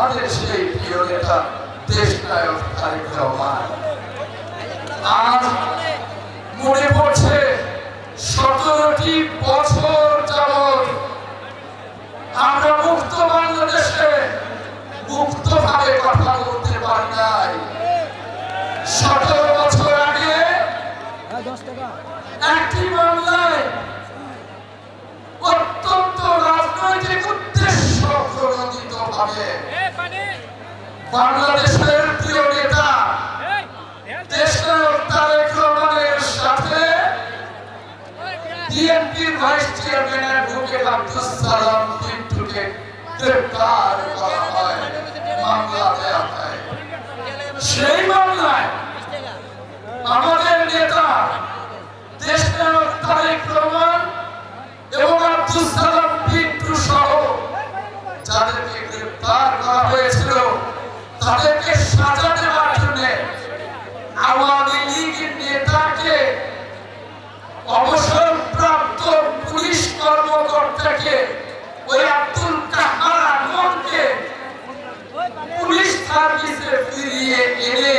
আমাদের সেই প্রিয় নেতা দেশ নায়ক তারেক রহমান। আজ মনে পড়ছে সতেরোটি বছর যাবৎ আমরা মুক্ত বাংলাদেশে মুক্তভাবে কথা বলতে পারি নাই। সতেরো বছর আগে একটি মামলায় অত্যন্ত রাজনৈতিক উদ্দেশ্য প্রণোদিত ভাবে বাংলাদেশের প্রিয় নেতা দেশনায়ক তারেক রহমানের সাথে বিএনপির vice chairman advocate Abdul Salam পিন্টুকে গ্রেপ্তার করা হয়। মামলা দেওয়া হয়। সেই মামলায় আমাদের নেতা দেশনায়ক তারেক রহমান এবং আব্দুল সালাম পিন্টু সহ যাদেরকে গ্রেপ্তার করা হয়েছিল তাদেরকে সাজা দেওয়ার জন্য আওয়ামী লীগ নেতাকে অবসরপ্রাপ্ত পুলিশ কর্মকর্তাকে ওই আব্দুল কাহার আগমনকে পুলিশ সার্ভিসে ফিরিয়ে এনে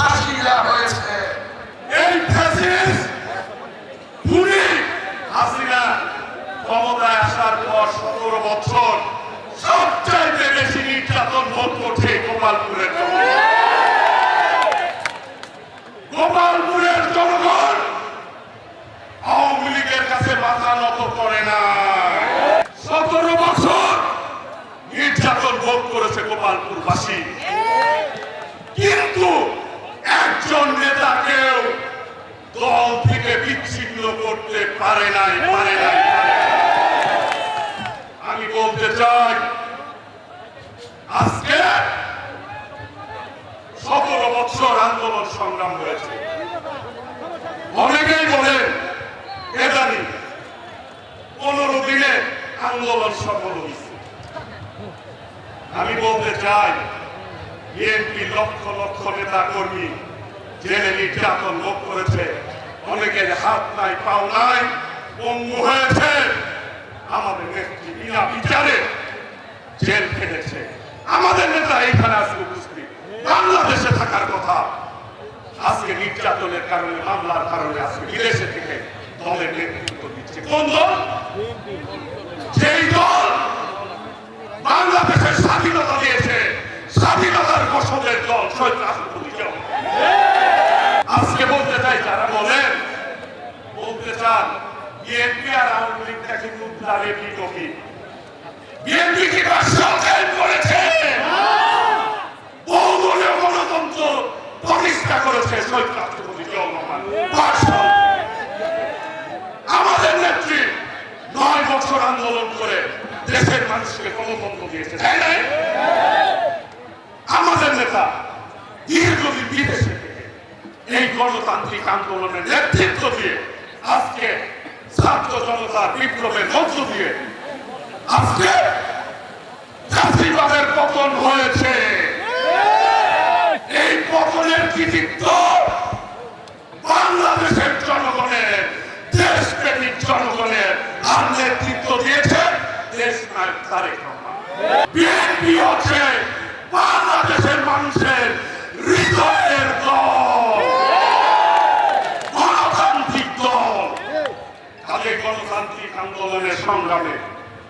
ফাঁসি দেওয়া হয়েছে। এই হাসিনা ক্ষমতায় আসার পর সতেরো বছর সবচাইতে বেশি নির্যাতন ভোগ করছে গোপালপুরের জনগণ গোপালপুরের জনগণ আওয়ামী লীগের কাছে মাথা নত করে না সতেরো বছর নির্যাতন ভোগ করেছে গোপালপুরবাসী কিন্তু একজন নেতাকেও দল থেকে বিচ্ছিন্ন করতে পারে নাই পারে নাই আমি বলতে চাই, আজকে সতেরো বছর আন্দোলন সংগ্রাম হয়েছে। অনেকেই বলেন এদানি পনেরো দিনে আন্দোলন সফল হয়েছে। আমি বলতে চাই, বিএনপি লক্ষ লক্ষ নেতা কর্মী জেলে নির্যাতন ভোগ করেছে অনেকের হাত নাই, পাও নাই, পঙ্গু হয়েছে। আমাদের নেত্রী বিনা বিচারে জেল খেটেছে। আমাদের নেতা এখানে আজকে উপস্থিত। বাংলাদেশে থাকার কথা। আজকে নির্যাতনের কারণে, মামলার কারণে আজকে বিদেশে থেকে দলের নেতৃত্ব দিচ্ছে। কোন দল? যেই দল বাংলাদেশের স্বাধীনতা দিয়েছে, স্বাধীনতার ঘোষণের দল, শহীদ। চাই যারা বলেন, বলতে চান, বিএনপি আর আওয়ামী লীগ নাকি উদ্ধারে বিটকি বিএনপি কি রাষ্ট্র করেছে? বহুদলীয় গণতন্ত্র প্রতিষ্ঠা করেছে শহীদ রাষ্ট্রপতি আমাদের নেত্রী নয় বছর আন্দোলন করে দেশের মানুষকে গণতন্ত্র দিয়েছে, তাই নাই আমাদের নেতা দীর্ঘদিন বিদেশে থেকে এই গণতান্ত্রিক আন্দোলনের নেতৃত্ব দিয়ে আজকে ছাত্র জনতার বিপ্লবের মধ্য দিয়ে আজকে জাতিবাদের পতন হয়েছে। এই পতনের কৃতিত্ব বাংলাদেশের জনগণের, দেশপ্রেমিক জনগণের আর নেতৃত্ব দিয়েছে দেশ নায়ক তারেক রহমান। বিএনপি হচ্ছে বাংলাদেশের মানুষের হৃদয়ের দল গণতান্ত্রিক দল তাদের গণতান্ত্রিক আন্দোলনের সংগ্রামে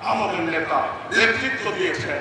আমাদের নেতা নেতৃত্ব দিয়েছেন।